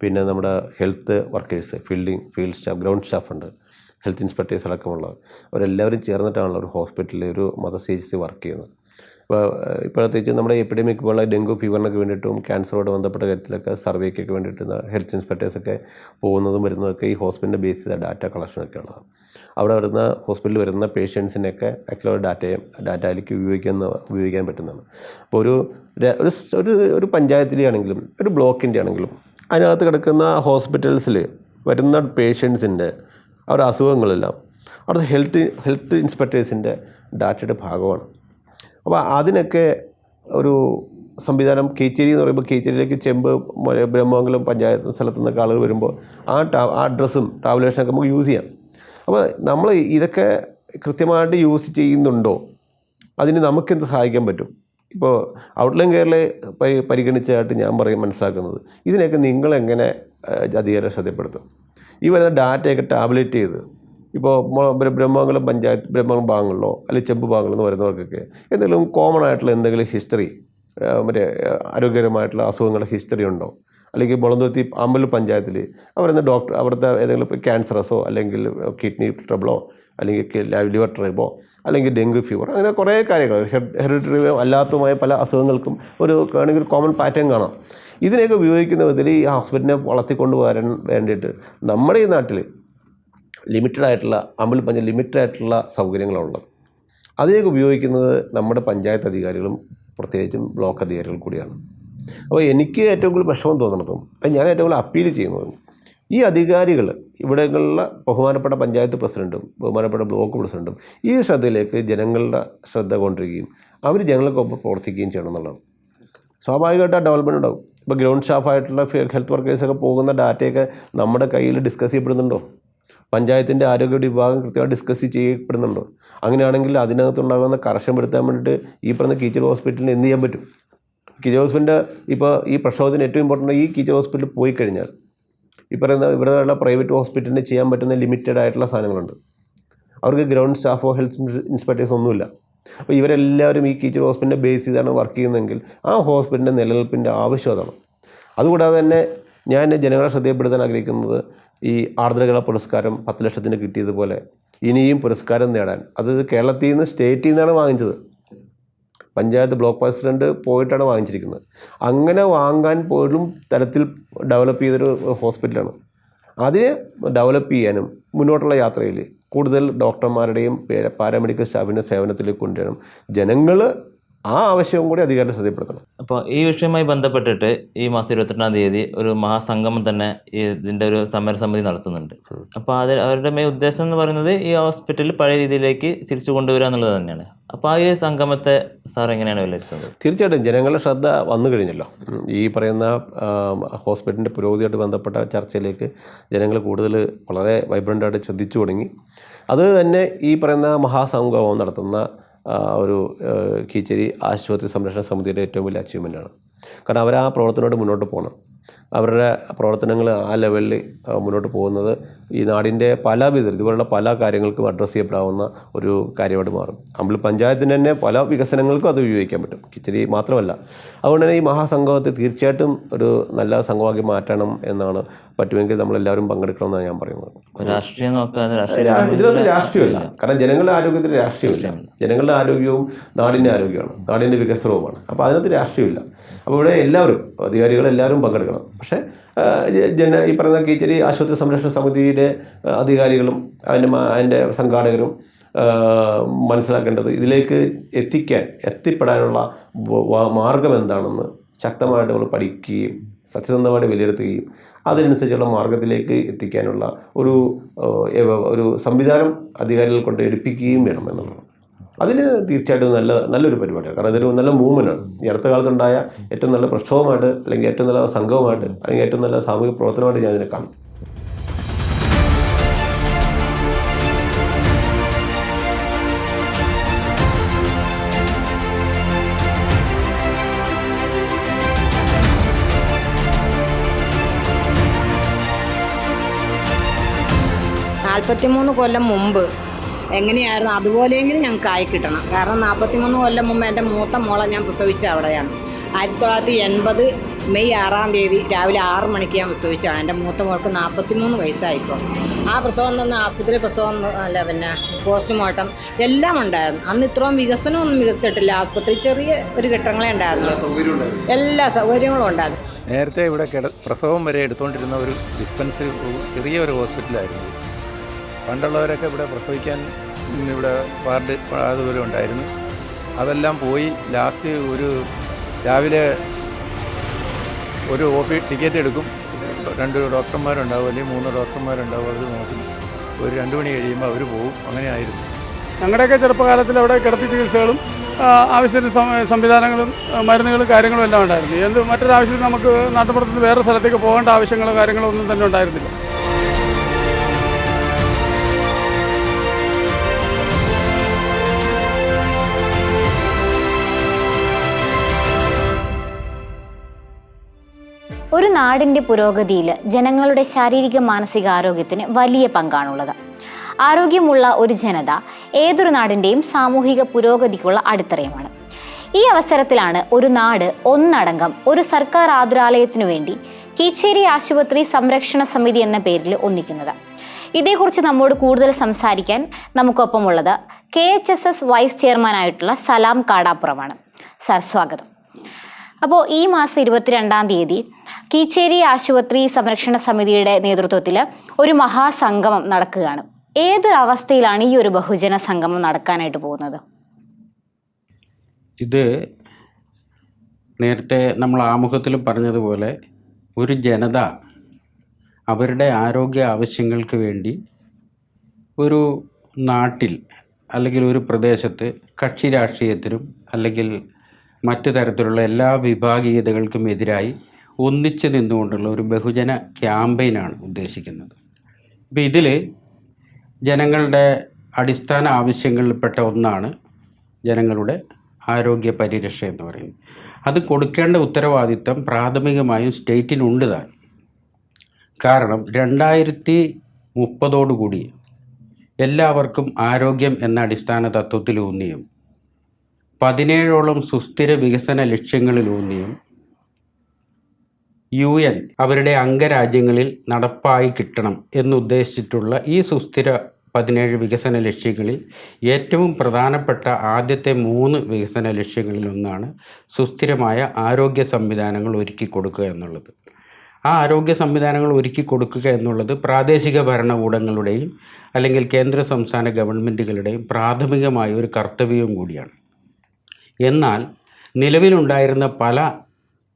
പിന്നെ നമ്മുടെ health workers fielding field staff ground staff ഉണ്ട് ഹെൽത്ത് ഇൻസ്പെക്ടേഴ്സ് അടക്കമുള്ളവർ അവരെല്ലാവരും ചേർന്നിട്ടാണല്ലോ ഒരു ഹോസ്പിറ്റലിൽ ഒരു mother C H C work ചെയ്യുന്നത്. ഇപ്പോൾ ഇപ്പോഴത്തേക്ക് നമ്മുടെ എപ്പിഡമിക് പോലുള്ള ഡെങ്കു ഫീവറിനൊക്കെ വേണ്ടിയിട്ടും ക്യാൻസറോട് ബന്ധപ്പെട്ട കാര്യത്തിലൊക്കെ സർവേക്കൊക്കെ വേണ്ടിയിട്ട് ഹെൽത്ത് ഇൻസ്പെക്ടേഴ്സൊക്കെ പോകുന്നതും വരുന്നതൊക്കെ ഈ ഹോസ്പിറ്റലിന്റെ ബേസ് ചെയ്ത ഡാറ്റ കളക്ഷനൊക്കെ ഉള്ളതാണ് അവിടെ വരുന്ന ഹോസ്പിറ്റലിൽ വരുന്ന പേഷ്യൻസിനെയൊക്കെ ആക്ച്വലി ഡാറ്റയെ ഡാറ്റയിലേക്ക് ഉപയോഗിക്കുന്ന ഉപയോഗിക്കാൻ പറ്റുന്നതാണ്. അപ്പോൾ ഒരു ഒരു ഒരു ഒരു പഞ്ചായത്തിലെ ആണെങ്കിലും ഒരു ബ്ലോക്കിന്റെ ആണെങ്കിലും അതിനകത്ത് കിടക്കുന്ന ഹോസ്പിറ്റൽസിൽ വരുന്ന പേഷ്യൻസിന്റെ അവരുടെ അസുഖങ്ങളെല്ലാം. അവിടുത്തെ ഹെൽത്ത് ഹെൽത്ത് ഇൻസ്പെക്ടേഴ്സിന്റെ ഡാറ്റയുടെ ഭാഗമാണ്. അപ്പോൾ അതിനൊക്കെ ഒരു സംവിധാനം കേച്ചേരി എന്ന് പറയുമ്പോൾ കേച്ചേരിയിലേക്ക് ചെമ്പ് ബ്രഹ്മമംഗലം പഞ്ചായത്ത് സ്ഥലത്തു നിന്നൊക്കെ ആളുകൾ വരുമ്പോൾ ആ ടാ ആ അഡ്രസ്സും ടാബുലേഷനൊക്കെ നമുക്ക് യൂസ് ചെയ്യാം. അപ്പോൾ നമ്മൾ ഇതൊക്കെ കൃത്യമായിട്ട് യൂസ് ചെയ്യുന്നുണ്ടോ? അതിന് നമുക്കെന്ത് സഹായിക്കാൻ പറ്റും? ഇപ്പോൾ ഔട്ട്ലൈൻ കേരള പരി പരിഗണിച്ചതായിട്ട് ഞാൻ പറയും മനസ്സിലാക്കുന്നത്. ഇതിനൊക്കെ നിങ്ങളെങ്ങനെ അധികാരം ശ്രദ്ധപ്പെടുത്തും? ഈ വരുന്ന ഡാറ്റയൊക്കെ ടാബ്ലറ്റ് ചെയ്ത് ഇപ്പോൾ ബ്രഹ്മംഗലം പഞ്ചായത്ത് ബ്രഹ്മംഗം ഭാഗങ്ങളിലോ അല്ലെങ്കിൽ ചെമ്പ് ഭാഗങ്ങളിൽ നിന്ന് വരുന്നവർക്കൊക്കെ എന്തെങ്കിലും കോമൺ ആയിട്ടുള്ള എന്തെങ്കിലും ഹിസ്റ്ററി മറ്റേ ആരോഗ്യകരമായിട്ടുള്ള അസുഖങ്ങളുടെ ഹിസ്റ്ററി ഉണ്ടോ? അല്ലെങ്കിൽ മുളന്തുരുത്തി അമ്പലം പഞ്ചായത്തിൽ അവരുന്ന ഡോക്ടർ അവിടുത്തെ ഏതെങ്കിലും ക്യാൻസറസോ അല്ലെങ്കിൽ കിഡ്നി ട്രബിളോ അല്ലെങ്കിൽ ലിവർ ട്രൈബോ അല്ലെങ്കിൽ ഡെങ്കു ഫീവർ അങ്ങനെ കുറേ കാര്യങ്ങൾ ഹെറിറ്ററി അല്ലാത്തതുമായ പല അസുഖങ്ങൾക്കും ഒരു വേണമെങ്കിൽ കോമൺ പാറ്റേൺ കാണാം. ഇതിനെയൊക്കെ ഉപയോഗിക്കുന്ന വിധത്തിൽ ഈ ഹോസ്പിറ്റലിനെ വളർത്തിക്കൊണ്ട് വരാൻ വേണ്ടിയിട്ട് നമ്മുടെ ഈ നാട്ടിൽ ലിമിറ്റഡ് ആയിട്ടുള്ള അമ്പിൾ പഞ്ചായത്ത് ലിമിറ്റഡ് ആയിട്ടുള്ള സൗകര്യങ്ങളുള്ളത് അതിനെയൊക്കെ ഉപയോഗിക്കുന്നത് നമ്മുടെ പഞ്ചായത്ത് അധികാരികളും പ്രത്യേകിച്ചും ബ്ലോക്ക് അധികാരികളും കൂടിയാണ്. അപ്പോൾ എനിക്ക് ഏറ്റവും കൂടുതൽ വിഷമം തോന്നണതും അത് ഞാൻ ഏറ്റവും കൂടുതൽ അപ്പീൽ ചെയ്യുന്നതും ഈ അധികാരികൾ ഇവിടെയുള്ള ബഹുമാനപ്പെട്ട പഞ്ചായത്ത് പ്രസിഡന്റും ബഹുമാനപ്പെട്ട ബ്ലോക്ക് പ്രസിഡന്റും ഈ ശ്രദ്ധയിലേക്ക് ജനങ്ങളുടെ ശ്രദ്ധ കൊണ്ടിരിക്കുകയും അവർ ജനങ്ങൾക്കൊപ്പം പ്രവർത്തിക്കുകയും ചെയ്യണം എന്നുള്ളതാണ്. സ്വാഭാവികമായിട്ട് ആ ഡെവലപ്മെന്റ് ഉണ്ടാവും. ഇപ്പോൾ ഗ്രൗണ്ട് സ്റ്റാഫായിട്ടുള്ള ഹെൽത്ത് വർക്കേഴ്സൊക്കെ പോകുന്ന ഡാറ്റയൊക്കെ നമ്മുടെ കയ്യിൽ ഡിസ്കസ് ചെയ്യപ്പെടുന്നുണ്ടോ? പഞ്ചായത്തിന്റെ ആരോഗ്യ വിഭാഗം കൃത്യമായി ഡിസ്കസ് ചെയ്യപ്പെടുന്നുണ്ടോ? അങ്ങനെയാണെങ്കിൽ അതിനകത്തുണ്ടാകുന്ന കർഷം പെടുത്താൻ വേണ്ടിയിട്ട് ഈ പറഞ്ഞ കീച്ചർ ഹോസ്പിറ്റലിന് എന്ത് ചെയ്യാൻ പറ്റും? കീച്ചർ ഹോസ്പിറ്റലിന്റെ ഇപ്പോൾ ഈ പ്രക്ഷോഭത്തിന് ഏറ്റവും ഇമ്പോർട്ടന്റ് ഈ കീച്ചർ ഹോസ്പിറ്റലിൽ പോയി കഴിഞ്ഞാൽ ഈ പറയുന്ന ഇവിടെയുള്ള പ്രൈവറ്റ് ഹോസ്പിറ്റലിന് ചെയ്യാൻ പറ്റുന്ന ലിമിറ്റഡ് ആയിട്ടുള്ള സാധനങ്ങളുണ്ട്. അവർക്ക് ഗ്രൗണ്ട് സ്റ്റാഫോ ഹെൽത്ത് ഇൻസ്പെക്ടേഴ്സ് ഒന്നുമില്ല. അപ്പോൾ ഇവരെല്ലാവരും ഈ കീച്ചർ ഹോസ്പിറ്റലിനെ ബേസ് ചെയ്താണ് വർക്ക് ചെയ്യുന്നതെങ്കിൽ ആ ഹോസ്പിറ്റലിന്റെ നിലനിൽപ്പിന്റെ ആവശ്യം അതുകൂടാതെ തന്നെ ഞാൻ ജനങ്ങളെ ശ്രദ്ധയപ്പെടുത്താൻ ആഗ്രഹിക്കുന്നത് ഈ ആർദ്രകല പുരസ്കാരം പത്ത് ലക്ഷത്തിന് കിട്ടിയതുപോലെ ഇനിയും പുരസ്കാരം നേടാൻ. അത് കേരളത്തിൽ നിന്ന് സ്റ്റേറ്റിൽ നിന്നാണ് വാങ്ങിച്ചത്. പഞ്ചായത്ത് ബ്ലോക്ക് പ്രസിഡന്റ് പോയിട്ടാണ് വാങ്ങിച്ചിരിക്കുന്നത്. അങ്ങനെ വാങ്ങാൻ പോലും തരത്തിൽ ഡെവലപ്പ് ചെയ്തൊരു ഹോസ്പിറ്റലാണ്. അതിനെ ഡെവലപ്പ് ചെയ്യാനും മുന്നോട്ടുള്ള യാത്രയിൽ കൂടുതൽ ഡോക്ടർമാരുടെയും പാരാമെഡിക്കൽ സ്റ്റാഫിന്റെ സേവനത്തിലേക്ക് കൊണ്ടുവരണം. ജനങ്ങൾ ആ ആവശ്യവും കൂടി അധികാരം ശ്രദ്ധപ്പെടുത്തണം അപ്പോൾ ഈ വിഷയവുമായി ബന്ധപ്പെട്ടിട്ട് ഈ മാസം ഇരുപത്തെട്ടാം തീയതി ഒരു മഹാസംഗമം തന്നെ ഈ ഇതിന്റെ ഒരു സമരസമിതി നടത്തുന്നുണ്ട്. അപ്പോൾ അത് അവരുടെ മെയിൻ ഉദ്ദേശം എന്ന് പറയുന്നത് ഈ ഹോസ്പിറ്റൽ പഴയ രീതിയിലേക്ക് തിരിച്ചു കൊണ്ടുവരിക എന്നുള്ളത് തന്നെയാണ്. അപ്പോൾ ആ ഈ സംഗമത്തെ സാർ എങ്ങനെയാണ് വിലയിരുത്തുന്നത്? തീർച്ചയായിട്ടും ജനങ്ങളുടെ ശ്രദ്ധ വന്നു കഴിഞ്ഞല്ലോ. ഈ പറയുന്ന ഹോസ്പിറ്റലിന്റെ പുരോഗതിയായിട്ട് ബന്ധപ്പെട്ട ചർച്ചയിലേക്ക് ജനങ്ങൾ കൂടുതൽ വളരെ വൈബ്രന്റായിട്ട് ശ്രദ്ധിച്ചു തുടങ്ങി. അത് തന്നെ ഈ പറയുന്ന മഹാസംഗമം നടത്തുന്ന ഒരു കീച്ചേരി ആശുപത്രി സംരക്ഷണ സമിതിയുടെ ഏറ്റവും വലിയ അച്ചീവ്മെന്റാണ് കാരണം അവർ ആ പ്രവർത്തനമായിട്ട് മുന്നോട്ട് പോകണം. അവരുടെ പ്രവർത്തനങ്ങൾ ആ ലെവലിൽ മുന്നോട്ട് പോകുന്നത് ഈ നാടിന്റെ പല വിധത്തിൽ ഇതുപോലുള്ള പല കാര്യങ്ങൾക്കും അഡ്രസ്സ് ചെയ്യപ്പെടാവുന്ന ഒരു കാര്യമായിട്ട് മാറും. നമ്മൾ പഞ്ചായത്തിന് തന്നെ പല വികസനങ്ങൾക്കും അത് ഉപയോഗിക്കാൻ പറ്റും. കിച്ചടി മാത്രമല്ല. അതുകൊണ്ട് തന്നെ ഈ മഹാസംഗമത്തെ തീർച്ചയായിട്ടും ഒരു നല്ല സംഘമാക്കി മാറ്റണം എന്നാണ് പറ്റുമെങ്കിൽ നമ്മളെല്ലാവരും പങ്കെടുക്കണമെന്നാണ് ഞാൻ പറയുന്നത്. രാഷ്ട്രീയം നോക്കാതെ ഇതിലൊന്നും രാഷ്ട്രീയമല്ല. കാരണം ജനങ്ങളുടെ ആരോഗ്യത്തിന് രാഷ്ട്രീയമില്ല. ജനങ്ങളുടെ ആരോഗ്യവും നാടിന്റെ ആരോഗ്യമാണ് നാടിന്റെ വികസനവുമാണ്. അപ്പോൾ അതിനകത്ത് രാഷ്ട്രീയമില്ല അപ്പോൾ ഇവിടെ എല്ലാവരും അധികാരികളെല്ലാവരും പങ്കെടുക്കണം. പക്ഷേ ജന ഈ പറയുന്ന കീച്ചേരി ആശുപത്രി സംരക്ഷണ സമിതിയുടെ അധികാരികളും അതിന്റെ അതിന്റെ സംഘാടകരും മനസ്സിലാക്കേണ്ടത് ഇതിലേക്ക് എത്തിക്കാൻ എത്തിപ്പെടാനുള്ള മാർഗം എന്താണെന്ന് ശക്തമായിട്ട് നമ്മൾ പഠിക്കുകയും സത്യസന്ധമായിട്ട് വിലയിരുത്തുകയും അതിനനുസരിച്ചുള്ള മാർഗത്തിലേക്ക് എത്തിക്കാനുള്ള ഒരു ഒരു സംവിധാനം അധികാരികൾ കൊണ്ട് എടുപ്പിക്കുകയും വേണം എന്നുള്ളതാണ്. അതിന് തീർച്ചയായിട്ടും നല്ല നല്ലൊരു പരിപാടിയാണ്. കാരണം ഇതൊരു നല്ല മൂവ്മെന്റാണ് ഈ അടുത്ത കാലത്തുണ്ടായ ഏറ്റവും നല്ല പ്രക്ഷോഭമായിട്ട് അല്ലെങ്കിൽ ഏറ്റവും നല്ല സംഘവുമായിട്ട് അല്ലെങ്കിൽ ഏറ്റവും നല്ല സാമൂഹിക പ്രവർത്തനമായിട്ട് ഞാൻ ഇതിനെ കാണും. നാൽപ്പത്തിമൂന്ന് കൊല്ലം മുമ്പ് എങ്ങനെയായിരുന്നു? അതുപോലെയെങ്കിലും ഞങ്ങൾക്ക് ആയി കിട്ടണം. കാരണം നാൽപ്പത്തിമൂന്ന് കൊല്ലം മുമ്പ് എന്റെ മൂത്ത മോളെ ഞാൻ പ്രസവിച്ച അവിടെയാണ്. ആയിരത്തി തൊള്ളായിരത്തി എൺപത് മെയ് ആറാം തീയതി രാവിലെ ആറ് മണിക്ക് ഞാൻ പ്രസവിച്ചാണ് എന്റെ മൂത്ത മോൾക്ക് നാൽപ്പത്തിമൂന്ന് വയസ്സായിപ്പോൾ. ആ പ്രസവം തന്നെ ആസ്പത്രി പ്രസവം എന്ന് അല്ല പിന്നെ പോസ്റ്റ്മോർട്ടം എല്ലാം ഉണ്ടായിരുന്നു. അന്ന് ഇത്രയും വികസനമൊന്നും വികസിച്ചിട്ടില്ല. ആസ്പത്രി ചെറിയ ഒരു കെട്ടിടങ്ങളെ ഉണ്ടായിരുന്നു. എല്ലാ സൗകര്യങ്ങളും ഉണ്ടായിരുന്നു. നേരത്തെ ഇവിടെ പ്രസവം വരെ എടുത്തുകൊണ്ടിരുന്ന ഒരു ഡിസ്പെൻസറി ചെറിയ ഒരു ഹോസ്പിറ്റലായിരുന്നു. പണ്ടുള്ളവരൊക്കെ ഇവിടെ പ്രസവിക്കാൻ ഇവിടെ വാർഡ് അതുപോലെ ഉണ്ടായിരുന്നു. അതെല്ലാം പോയി ലാസ്റ്റ് ഒരു രാവിലെ ഒരു പി ടിക്കറ്റ് എടുക്കും. രണ്ട് ഡോക്ടർമാരുണ്ടാവും അല്ലെങ്കിൽ മൂന്ന് ഡോക്ടർമാരുണ്ടാവും. അവർ നോക്കും. ഒരു രണ്ട് മണി കഴിയുമ്പോൾ അവർ പോകും അങ്ങനെ ആയിരുന്നു. ഞങ്ങളുടെയൊക്കെ ചെറുപ്പകാലത്തിൽ അവിടെ കിടത്തി ചികിത്സകളും ആവശ്യത്തിന് സംവിധാനങ്ങളും മരുന്നുകളും കാര്യങ്ങളും എല്ലാം ഉണ്ടായിരുന്നു. എന്ത് മറ്റൊരാവശ്യത്തിന് നമുക്ക് നാട്ടുപുറത്ത് വേറെ സ്ഥലത്തേക്ക് പോകേണ്ട ആവശ്യങ്ങളോ കാര്യങ്ങളോ ഒന്നും തന്നെ ഉണ്ടായിരുന്നില്ല. നാടിന്റെ പുരോഗതിയിൽ ജനങ്ങളുടെ ശാരീരിക മാനസിക ആരോഗ്യത്തിന് വലിയ പങ്കാണുള്ളത്. ആരോഗ്യമുള്ള ഒരു ജനത ഏതൊരു നാടിന്റെയും സാമൂഹിക പുരോഗതിക്കുള്ള അടിത്തറയുമാണ്. ഈ അവസരത്തിലാണ് ഒരു നാട് ഒന്നടങ്കം ഒരു സർക്കാർ ആതുരാലയത്തിനു വേണ്ടി കീച്ചേരി ആശുപത്രി സംരക്ഷണ സമിതി എന്ന പേരിൽ ഒന്നിക്കുന്നത്. ഇതേക്കുറിച്ച് നമ്മോട് കൂടുതൽ സംസാരിക്കാൻ നമുക്കൊപ്പമുള്ളത് K H S S vice ചെയർമാനായിട്ടുള്ള Salam കാടാപ്പുറമാണ്. സർ സ്വാഗതം. അപ്പോൾ ഈ മാസം ഇരുപത്തിരണ്ടാം തീയതി കീച്ചേരി ആശുപത്രി സംരക്ഷണ സമിതിയുടെ നേതൃത്വത്തിൽ ഒരു മഹാസംഗമം നടക്കുകയാണ്. ഏതൊരവസ്ഥയിലാണ് ഈ ഒരു ബഹുജന സംഗമം നടക്കാനായിട്ട് പോകുന്നത്? ഇത് നേരത്തെ നമ്മൾ ആമുഖത്തിൽ പറഞ്ഞതുപോലെ ഒരു ജനത അവരുടെ ആരോഗ്യ ആവശ്യങ്ങൾക്ക് വേണ്ടി ഒരു നാട്ടിൽ അല്ലെങ്കിൽ ഒരു പ്രദേശത്ത് കക്ഷി രാഷ്ട്രീയത്തിനും അല്ലെങ്കിൽ മറ്റു തരത്തിലുള്ള എല്ലാ വിഭാഗീയതകൾക്കും എതിരായി ഒന്നിച്ച് നിന്നുകൊണ്ടുള്ള ഒരു ബഹുജന ക്യാമ്പയിനാണ് ഉദ്ദേശിക്കുന്നത്. ഇപ്പം ഇതിൽ ജനങ്ങളുടെ അടിസ്ഥാന ആവശ്യങ്ങളിൽപ്പെട്ട ഒന്നാണ് ജനങ്ങളുടെ ആരോഗ്യ പരിരക്ഷ എന്ന് പറയുന്നത്. അത് കൊടുക്കേണ്ട ഉത്തരവാദിത്തം പ്രാഥമികമായും സ്റ്റേറ്റിനുണ്ട് താൻ. കാരണം രണ്ടായിരത്തി മുപ്പതോടുകൂടി എല്ലാവർക്കും ആരോഗ്യം എന്ന അടിസ്ഥാന തത്വത്തിലൂന്നിയും പതിനേഴോളം സുസ്ഥിര വികസന ലക്ഷ്യങ്ങളിലൂന്നിയും യു എൻ അവരുടെ അംഗരാജ്യങ്ങളിൽ നടപ്പായി കിട്ടണം എന്നുദ്ദേശിച്ചിട്ടുള്ള ഈ സുസ്ഥിര പതിനേഴ് വികസന ലക്ഷ്യങ്ങളിൽ ഏറ്റവും പ്രധാനപ്പെട്ട ആദ്യത്തെ മൂന്ന് വികസന ലക്ഷ്യങ്ങളിലൊന്നാണ് സുസ്ഥിരമായ ആരോഗ്യ സംവിധാനങ്ങൾ ഒരുക്കി കൊടുക്കുക എന്നുള്ളത്. ആ ആരോഗ്യ സംവിധാനങ്ങൾ ഒരുക്കി കൊടുക്കുക എന്നുള്ളത് പ്രാദേശിക ഭരണകൂടങ്ങളുടെയും അല്ലെങ്കിൽ കേന്ദ്ര സംസ്ഥാന ഗവൺമെന്റുകളുടെയും പ്രാഥമികമായ ഒരു കർത്തവ്യവും കൂടിയാണ്. എന്നാൽ നിലവിലുണ്ടായിരുന്ന പല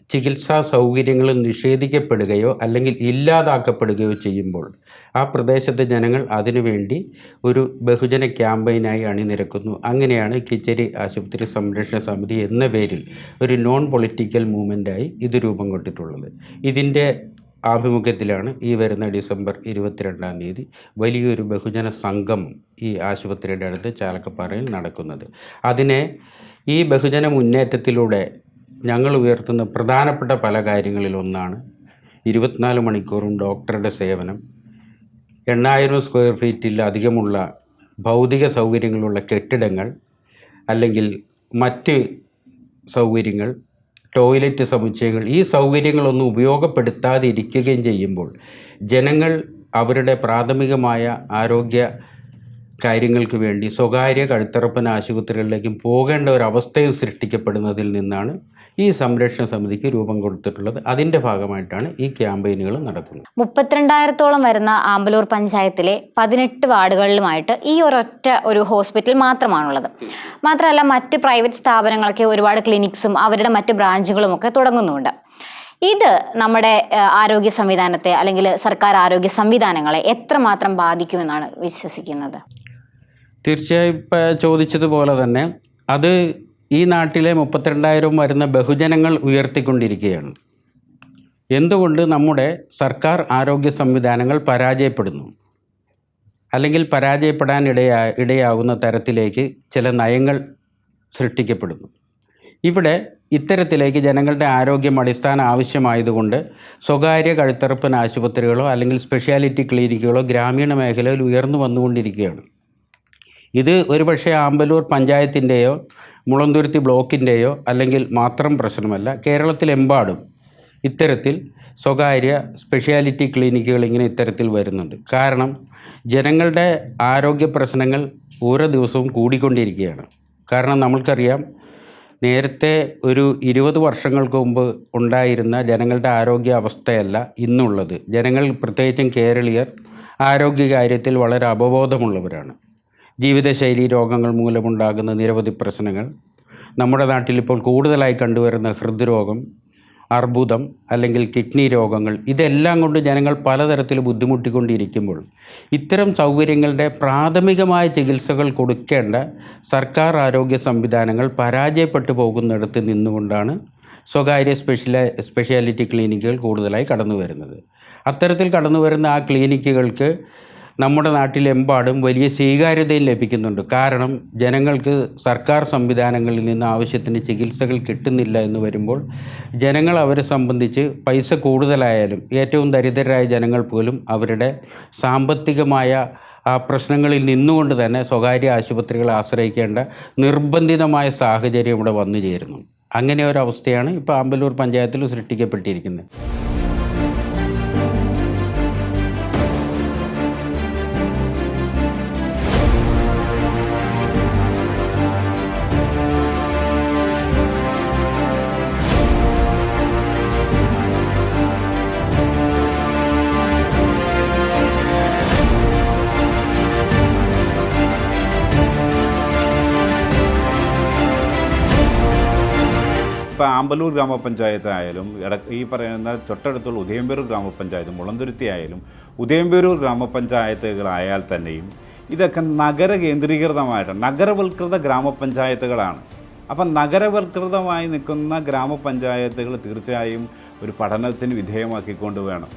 ചികിത്സാ സൗകര്യങ്ങളും നിഷേധിക്കപ്പെടുകയോ അല്ലെങ്കിൽ ഇല്ലാതാക്കപ്പെടുകയോ ചെയ്യുമ്പോൾ ആ പ്രദേശത്തെ ജനങ്ങൾ അതിനുവേണ്ടി ഒരു ബഹുജന ക്യാമ്പയിനായി അണിനിരക്കുന്നു. അങ്ങനെയാണ് കിച്ചേരി ആശുപത്രി സംരക്ഷണ സമിതി എന്ന പേരിൽ ഒരു നോൺ പൊളിറ്റിക്കൽ മൂവ്മെന്റായി ഇത് രൂപം കൊണ്ടിട്ടുള്ളത്. ഇതിന്റെ ആഭിമുഖ്യത്തിലാണ് ഈ വരുന്ന ഡിസംബർ ഇരുപത്തിരണ്ടാം തീയതി വലിയൊരു ബഹുജന സംഘം ഈ ആശുപത്രിയുടെ അടുത്ത് ചാലക്കപ്പാറയിൽ നടക്കുന്നത്. അതിനെ ഈ ബഹുജന മുന്നേറ്റത്തിലൂടെ ഞങ്ങൾ ഉയർത്തുന്ന പ്രധാനപ്പെട്ട പല കാര്യങ്ങളിൽ ഒന്നാണ് ഇരുപത്തിനാല് മണിക്കൂറും ഡോക്ടറുടെ സേവനം. എണ്ണായിരം സ്ക്വയർ ഫീറ്റിൽ അധികമുള്ള ഭൗതിക സൗകര്യങ്ങളുള്ള കെട്ടിടങ്ങൾ അല്ലെങ്കിൽ മറ്റ് സൗകര്യങ്ങൾ ടോയ്ലറ്റ് സമുച്ചയങ്ങൾ ഈ സൗകര്യങ്ങളൊന്നും ഉപയോഗപ്പെടുത്താതിരിക്കുകയും ചെയ്യുമ്പോൾ ജനങ്ങൾ അവരുടെ പ്രാഥമികമായ ആരോഗ്യ കാര്യങ്ങൾക്ക് വേണ്ടി സ്വകാര്യ കഴുത്തറപ്പൻ ആശുപത്രികളിലേക്കും പോകേണ്ട ഒരു സൃഷ്ടിക്കപ്പെടുന്നതിൽ നിന്നാണ് ഈ സംരക്ഷണ സമിതിക്ക് രൂപം കൊടുത്തിട്ടുള്ളത്. അതിന്റെ ഭാഗമായിട്ടാണ് ഈ ക്യാമ്പയിനുകൾ നടക്കുന്നത്. മുപ്പത്തിരണ്ടായിരത്തോളം വരുന്ന ആമ്പലൂർ പഞ്ചായത്തിലെ പതിനെട്ട് വാർഡുകളിലുമായിട്ട് ഈ ഒരൊറ്റ ഒരു ഹോസ്പിറ്റൽ മാത്രമാണുള്ളത്. മാത്രമല്ല മറ്റ് പ്രൈവറ്റ് സ്ഥാപനങ്ങളൊക്കെ ഒരുപാട് ക്ലിനിക്സും അവരുടെ മറ്റ് ബ്രാഞ്ചുകളും ഒക്കെ തുടങ്ങുന്നുണ്ട്. ഇത് നമ്മുടെ ആരോഗ്യ സംവിധാനത്തെ അല്ലെങ്കിൽ സർക്കാർ ആരോഗ്യ സംവിധാനങ്ങളെ എത്രമാത്രം ബാധിക്കുമെന്നാണ് വിശ്വസിക്കുന്നത്? തീർച്ചയായും ഇപ്പം ചോദിച്ചതുപോലെ തന്നെ അത് ഈ നാട്ടിലെ മുപ്പത്തിരണ്ടായിരം വരുന്ന ബഹുജനങ്ങൾ ഉയർത്തിക്കൊണ്ടിരിക്കുകയാണ്. എന്തുകൊണ്ട് നമ്മുടെ സർക്കാർ ആരോഗ്യ സംവിധാനങ്ങൾ പരാജയപ്പെടുന്നു? അല്ലെങ്കിൽ പരാജയപ്പെടാൻ ഇടയാ ഇടയാകുന്ന തരത്തിലേക്ക് ചില നയങ്ങൾ സൃഷ്ടിക്കപ്പെടുന്നു. ഇവിടെ ഇത്തരത്തിലേക്ക് ജനങ്ങളുടെ ആരോഗ്യം അടിസ്ഥാന ആവശ്യമായതുകൊണ്ട് സ്വകാര്യ കഴുത്തറപ്പൻ ആശുപത്രികളോ അല്ലെങ്കിൽ സ്പെഷ്യാലിറ്റി ക്ലിനിക്കുകളോ ഗ്രാമീണ മേഖലയിൽ ഉയർന്നു വന്നുകൊണ്ടിരിക്കുകയാണ്. ഇത് ഒരുപക്ഷെ ആമ്പലൂർ പഞ്ചായത്തിന്റെയോ മുളന്തുരുത്തി ബ്ലോക്കിന്റെയോ അല്ലെങ്കിൽ മാത്രം പ്രശ്നമല്ല കേരളത്തിലെമ്പാടും ഇത്തരത്തിൽ സ്വകാര്യ സ്പെഷ്യാലിറ്റി ക്ലിനിക്കുകൾ ഇങ്ങനെ ഇത്തരത്തിൽ വരുന്നുണ്ട്. കാരണം ജനങ്ങളുടെ ആരോഗ്യ പ്രശ്നങ്ങൾ ഓരോ ദിവസവും കൂടിക്കൊണ്ടിരിക്കുകയാണ്. കാരണം നമ്മൾക്കറിയാം നേരത്തെ ഒരു ഇരുപത് വർഷങ്ങൾക്ക് മുമ്പ് ഉണ്ടായിരുന്ന ജനങ്ങളുടെ ആരോഗ്യ അവസ്ഥയല്ല ഇന്നുള്ളത്. ജനങ്ങൾ പ്രത്യേകിച്ചും കേരളീയർ ആരോഗ്യകാര്യത്തിൽ വളരെ അവബോധമുള്ളവരാണ്. ജീവിതശൈലി രോഗങ്ങൾ മൂലമുണ്ടാകുന്ന നിരവധി പ്രശ്നങ്ങൾ. നമ്മുടെ നാട്ടിൽ ഇപ്പോൾ കൂടുതലായി കണ്ടുവരുന്ന ഹൃദ്രോഗം അർബുദം അല്ലെങ്കിൽ കിഡ്നി രോഗങ്ങൾ ഇതെല്ലാം കൊണ്ട് ജനങ്ങൾ പലതരത്തിൽ ബുദ്ധിമുട്ടിക്കൊണ്ടിരിക്കുമ്പോൾ ഇത്തരം സൗകര്യങ്ങളുടെ പ്രാഥമികമായ ചികിത്സകൾ കൊടുക്കേണ്ട സർക്കാർ ആരോഗ്യ സംവിധാനങ്ങൾ പരാജയപ്പെട്ടു പോകുന്നിടത്ത് നിന്നുകൊണ്ടാണ് സ്വകാര്യ സ്പെഷ്യല സ്പെഷ്യാലിറ്റി ക്ലിനിക്കുകൾ കൂടുതലായി കടന്നു വരുന്നത് അത്തരത്തിൽ കടന്നു വരുന്ന ആ ക്ലിനിക്കുകൾക്ക് നമ്മുടെ നാട്ടിലെമ്പാടും വലിയ സ്വീകാര്യതയും ലഭിക്കുന്നുണ്ട്. കാരണം ജനങ്ങൾക്ക് സർക്കാർ സംവിധാനങ്ങളിൽ നിന്ന് ആവശ്യത്തിന് ചികിത്സകൾ കിട്ടുന്നില്ല എന്ന് വരുമ്പോൾ ജനങ്ങൾ അവരെ സംബന്ധിച്ച് പൈസ കൂടുതലായാലും ഏറ്റവും ദരിദ്രരായ ജനങ്ങൾ പോലും അവരുടെ സാമ്പത്തികമായ ആ പ്രശ്നങ്ങളിൽ നിന്നുകൊണ്ട് തന്നെ സ്വകാര്യ ആശുപത്രികളെ ആശ്രയിക്കേണ്ട നിർബന്ധിതമായ സാഹചര്യം ഇവിടെ വന്നു ചേരുന്നു. അങ്ങനെ ഒരു അവസ്ഥയാണ് ഇപ്പോൾ ആമ്പല്ലൂർ പഞ്ചായത്തിൽ സൃഷ്ടിക്കപ്പെട്ടിരിക്കുന്നത്. ഇപ്പോൾ ആമ്പലൂർ ഗ്രാമപഞ്ചായത്ത് ആയാലും ഈ പറയുന്ന തൊട്ടടുത്തുള്ള ഉദയംപേരൂർ ഗ്രാമപഞ്ചായത്ത് മുളന്തുരുത്തി ആയാലും ഉദയംപേരൂർ ഗ്രാമപഞ്ചായത്തുകളായാൽ തന്നെയും ഇതൊക്കെ നഗര കേന്ദ്രീകൃതമായിട്ട് നഗരവൽകൃത ഗ്രാമപഞ്ചായത്തുകളാണ്. അപ്പം നഗരവൽകൃതമായി നിൽക്കുന്ന ഗ്രാമപഞ്ചായത്തുകൾ തീർച്ചയായും ഒരു പഠനത്തിന് വിധേയമാക്കിക്കൊണ്ട് വേണം.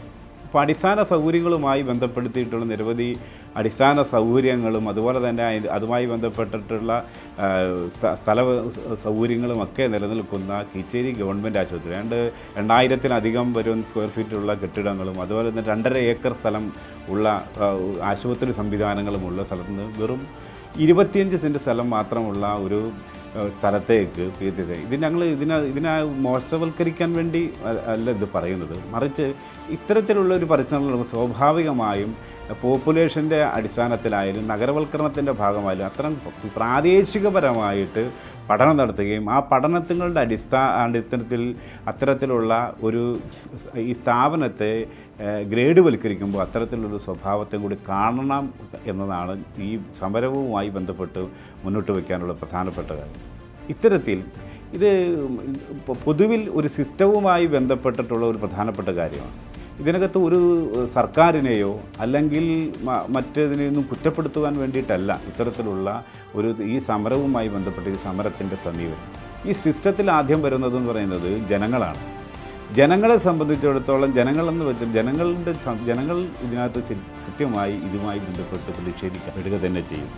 അപ്പോൾ അടിസ്ഥാന സൗകര്യങ്ങളുമായി ബന്ധപ്പെടുത്തിയിട്ടുള്ള നിരവധി അടിസ്ഥാന സൗകര്യങ്ങളും അതുപോലെ തന്നെ അതുമായി ബന്ധപ്പെട്ടിട്ടുള്ള സ്ഥല സ്ഥ- സ്ഥല സൗകര്യങ്ങളുമൊക്കെ നിലനിൽക്കുന്ന കീച്ചേരി ഗവൺമെന്റ് ആശുപത്രി. രണ്ട് എണ്ണായിരത്തിലധികം വരും സ്ക്വയർ ഫീറ്റുള്ള കെട്ടിടങ്ങളും അതുപോലെ തന്നെ രണ്ടര ഏക്കർ സ്ഥലം ഉള്ള ആശുപത്രി സംവിധാനങ്ങളുമുള്ള സ്ഥലത്ത് നിന്ന് വെറും ഇരുപത്തിയഞ്ച് സെന്റ് സ്ഥലം മാത്രമുള്ള ഒരു സ്ഥലത്തേക്ക് തീർച്ചയായും ഇത് ഞങ്ങൾ ഇതിനെ ഇതിനെ മോശവൽക്കരിക്കാൻ വേണ്ടി അല്ല ഇത് പറയുന്നത്. മറിച്ച് ഇത്തരത്തിലുള്ള ഒരു പരിശ്രമങ്ങൾ സ്വാഭാവികമായും പോപ്പുലേഷന്റെ അടിസ്ഥാനത്തിലായാലും നഗരവൽക്കരണത്തിന്റെ ഭാഗമായാലും അത്തരം പ്രാദേശികപരമായിട്ട് പഠനം നടത്തുകയും ആ പഠനത്തിനുള്ള അടിസ്ഥാന അടിസ്ഥാനത്തിൽ അത്തരത്തിലുള്ള ഒരു ഈ സ്ഥാപനത്തെ ഗ്രേഡ് വൽക്കരിക്കുമ്പോൾ അത്തരത്തിലുള്ള സ്വഭാവത്തെ കൂടി കാണണം എന്നതാണ് ഈ സമരവുമായി ബന്ധപ്പെട്ട് മുന്നോട്ട് വയ്ക്കാനുള്ള പ്രധാനപ്പെട്ട കാര്യം. ഇത്തരത്തിൽ ഇത് പൊതുവിൽ ഒരു സിസ്റ്റവുമായി ബന്ധപ്പെട്ടിട്ടുള്ള ഒരു പ്രധാനപ്പെട്ട കാര്യമാണ്. ഇതിനകത്ത് ഒരു സർക്കാരിനെയോ അല്ലെങ്കിൽ മറ്റേതിനെയൊന്നും കുറ്റപ്പെടുത്തുവാൻ വേണ്ടിയിട്ടല്ല ഇത്തരത്തിലുള്ള ഒരു ഈ സമരവുമായി ബന്ധപ്പെട്ട് ഈ സമരത്തിന്റെ സമീപനം. ഈ സിസ്റ്റത്തിൽ ആദ്യം വരുന്നതെന്ന് പറയുന്നത് ജനങ്ങളാണ്. ജനങ്ങളെ സംബന്ധിച്ചിടത്തോളം ജനങ്ങളെന്ന് വെച്ചാൽ ജനങ്ങളുടെ ജനങ്ങൾ ഇതിനകത്ത് കൃത്യമായി ഇതുമായി ബന്ധപ്പെട്ട് പ്രതിഷേധിക്കപ്പെടുക തന്നെ ചെയ്യും.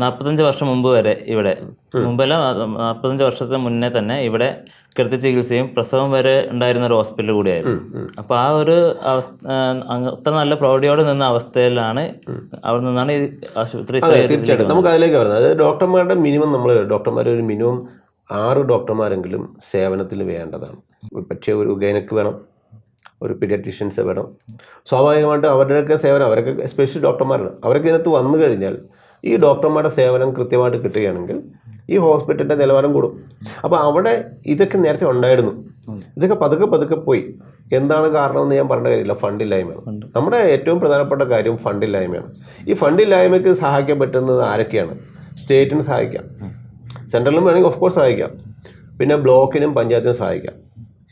നാൽപ്പത്തഞ്ച് വർഷം മുമ്പ് വരെ ഇവിടെ. മുമ്പല്ല നാൽപ്പത്തഞ്ച് വർഷത്തിന് മുന്നേ തന്നെ ഇവിടെ കിടത്തി ചികിത്സയും പ്രസവം വരെ ഉണ്ടായിരുന്ന ഒരു ഹോസ്പിറ്റൽ കൂടിയായിരുന്നു. അപ്പൊ ആ ഒരു അവസ്ഥ അത്ര നല്ല പ്രൗഢിയോടെ നിന്ന അവസ്ഥയിലാണ് അവിടെ നിന്നാണ് ഈ ആശുപത്രി തീർച്ചയായിട്ടും. നമുക്ക് അതിലേക്ക് വരുന്നത് അതായത് ഡോക്ടർമാരുടെ മിനിമം നമ്മൾ ഡോക്ടർമാർ ഒരു മിനിമം ആറ് ഡോക്ടർമാരെങ്കിലും സേവനത്തിൽ വേണ്ടതാണ്. പക്ഷേ ഒരു ഗൈനക്ക് വേണം ഒരു പീഡിയാട്രീഷ്യൻസ് വേണം. സ്വാഭാവികമായിട്ടും അവരുടെയൊക്കെ സേവനം അവരൊക്കെ സ്പെഷ്യൽ ഡോക്ടർമാരാണ് അവരൊക്കെ ഇതിനകത്ത് വന്നു കഴിഞ്ഞാൽ ഈ ഡോക്ടർമാരുടെ സേവനം കൃത്യമായിട്ട് കിട്ടുകയാണെങ്കിൽ ഈ ഹോസ്പിറ്റലിന്റെ നിലവാരം കൂടും. അപ്പോൾ അവിടെ ഇതൊക്കെ നേരത്തെ ഉണ്ടായിരുന്നു. ഇതൊക്കെ പതുക്കെ പതുക്കെ പോയി. എന്താണ് കാരണം എന്ന് ഞാൻ പറഞ്ഞ കാര്യമില്ല. ഫണ്ടില്ലായ്മയാണ് നമ്മുടെ ഏറ്റവും പ്രധാനപ്പെട്ട കാര്യം ഫണ്ടില്ലായ്മയാണ്. ഈ ഫണ്ടില്ലായ്മയ്ക്ക് സഹായിക്കാൻ പറ്റുന്നത് ആരൊക്കെയാണ്? സ്റ്റേറ്റിന് സഹായിക്കാം. സെൻട്രലിനും വേണമെങ്കിൽ ഓഫ് കോഴ്സ് സഹായിക്കാം. പിന്നെ ബ്ലോക്കിനും പഞ്ചായത്തിനും സഹായിക്കാം.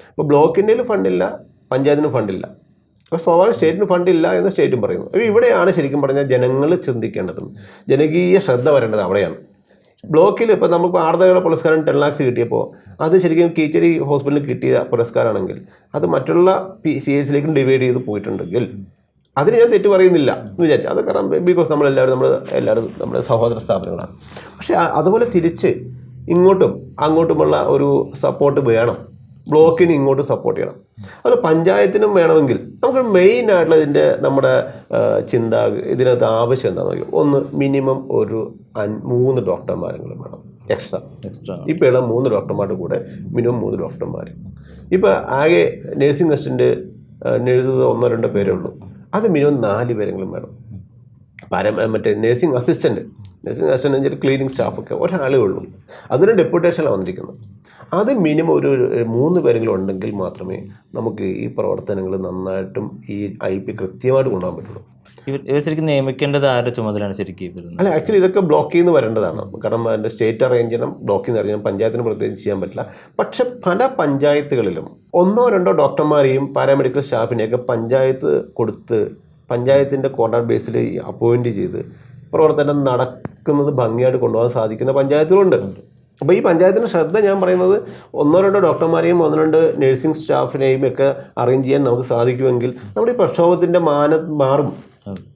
അപ്പോൾ ബ്ലോക്കിന്റെ ഫണ്ടില്ല പഞ്ചായത്തിനും ഫണ്ടില്ല. അപ്പോൾ സ്വാഭാവിക സ്റ്റേറ്റിന് ഫണ്ടില്ല എന്ന് സ്റ്റേറ്റും പറയുന്നു. അപ്പോൾ ഇവിടെയാണ് ശരിക്കും പറഞ്ഞാൽ ജനങ്ങൾ ചിന്തിക്കേണ്ടത്. ജനകീയ ശ്രദ്ധ വരേണ്ടത് അവിടെയാണ്. ബ്ലോക്കിൽ ഇപ്പോൾ നമുക്ക് ആർദ്രയുടെ പുരസ്കാരം ടെൻ ലാക്സ് കിട്ടിയപ്പോൾ അത് ശരിക്കും കീച്ചേരി ഹോസ്പിറ്റലിൽ കിട്ടിയ പുരസ്കാരമാണെങ്കിൽ അത് മറ്റുള്ള പി സി എസിലേക്കും ഡിവൈഡ് ചെയ്ത് പോയിട്ടുണ്ടെങ്കിൽ അതിന് ഞാൻ തെറ്റ് പറയുന്നില്ല എന്ന് വിചാരിച്ചു. അത് കാരണം ബിക്കോസ് നമ്മളെല്ലാവരും നമ്മൾ എല്ലാവരും നമ്മുടെ സഹോദര സ്ഥാപനങ്ങളാണ്. പക്ഷേ അതുപോലെ തിരിച്ച് ഇങ്ങോട്ടും അങ്ങോട്ടുമുള്ള ഒരു സപ്പോർട്ട് വേണം. ബ്ലോക്കിന് ഇങ്ങോട്ട് സപ്പോർട്ട് ചെയ്യണം. അതുപോലെ പഞ്ചായത്തിനും വേണമെങ്കിൽ നമുക്ക് മെയിൻ ആയിട്ടുള്ള ഇതിന്റെ നമ്മുടെ ചിന്ത ഇതിനകത്ത് ആവശ്യം എന്താണെന്ന് ഒന്ന് മിനിമം ഒരു മൂന്ന് ഡോക്ടർമാരെങ്കിലും വേണം. എക്സ്ട്രാ എക്സ്ട്രാ ഇപ്പോൾ ഉള്ള മൂന്ന് ഡോക്ടർമാരുടെ കൂടെ മിനിമം മൂന്ന് ഡോക്ടർമാർ ഇപ്പോൾ ആകെ നേഴ്സിംഗ് അസിസ്റ്റന്റ് നേഴ്സസ് ഒന്നോ രണ്ടോ പേരേ ഉള്ളൂ. അത് മിനിമം നാല് പേരെങ്കിലും വേണം. പരം മറ്റേ നേഴ്സിംഗ് അസിസ്റ്റന്റ് നേഴ്സിംഗ് അസിസ്റ്റന്റ് വെച്ചാൽ ക്ലീനിങ് സ്റ്റാഫൊക്കെ ഒരാളേ ഉള്ളൂ. അതിന് ഡെപ്യൂട്ടേഷനാണ് വന്നിരിക്കുന്നത്. അത് മിനിമം ഒരു മൂന്ന് പേരെങ്കിലും ഉണ്ടെങ്കിൽ മാത്രമേ നമുക്ക് ഈ പ്രവർത്തനങ്ങൾ നന്നായിട്ടും ഈ ഐ പി കൃത്യമായിട്ട് കൊണ്ടുപോകാൻ പറ്റുള്ളൂ. ഇവർ ശരിക്കും നിയമിക്കേണ്ടത് ആരുടെ ചുമതലയാണ് ശരിക്കും അല്ല ആക്ച്വലി ഇതൊക്കെ ബ്ലോക്ക് നിന്ന് വരേണ്ടതാണ്. കാരണം അതിന്റെ സ്റ്റേറ്റ് അറേഞ്ച് ചെയ്യണം ബ്ലോക്കിൽ നിന്ന് അറിയണം പഞ്ചായത്തിന് പ്രത്യേകിച്ച് ചെയ്യാൻ പറ്റില്ല. പക്ഷെ പല പഞ്ചായത്തുകളിലും ഒന്നോ രണ്ടോ ഡോക്ടർമാരെയും പാരാമെഡിക്കൽ സ്റ്റാഫിനെയൊക്കെ പഞ്ചായത്ത് കൊടുത്ത് പഞ്ചായത്തിന്റെ കോൺട്രാക്ട് ബേസിൽ അപ്പോയിന്റ് ചെയ്ത് പ്രവർത്തനം നടക്കുന്നത് ഭംഗിയായിട്ട് കൊണ്ടുപോകാൻ സാധിക്കുന്ന പഞ്ചായത്തുകളുണ്ട്. അപ്പോൾ ഈ പഞ്ചായത്തിന്റെ ശ്രദ്ധ ഞാൻ പറയുന്നത് ഒന്നോ രണ്ടോ ഡോക്ടർമാരെയും ഒന്നോ രണ്ട് നഴ്സിംഗ് സ്റ്റാഫിനെയും ഒക്കെ അറേഞ്ച് ചെയ്യാൻ നമുക്ക് സാധിക്കുമെങ്കിൽ നമ്മുടെ ഈ പ്രക്ഷോഭത്തിന്റെ മാന മാറും.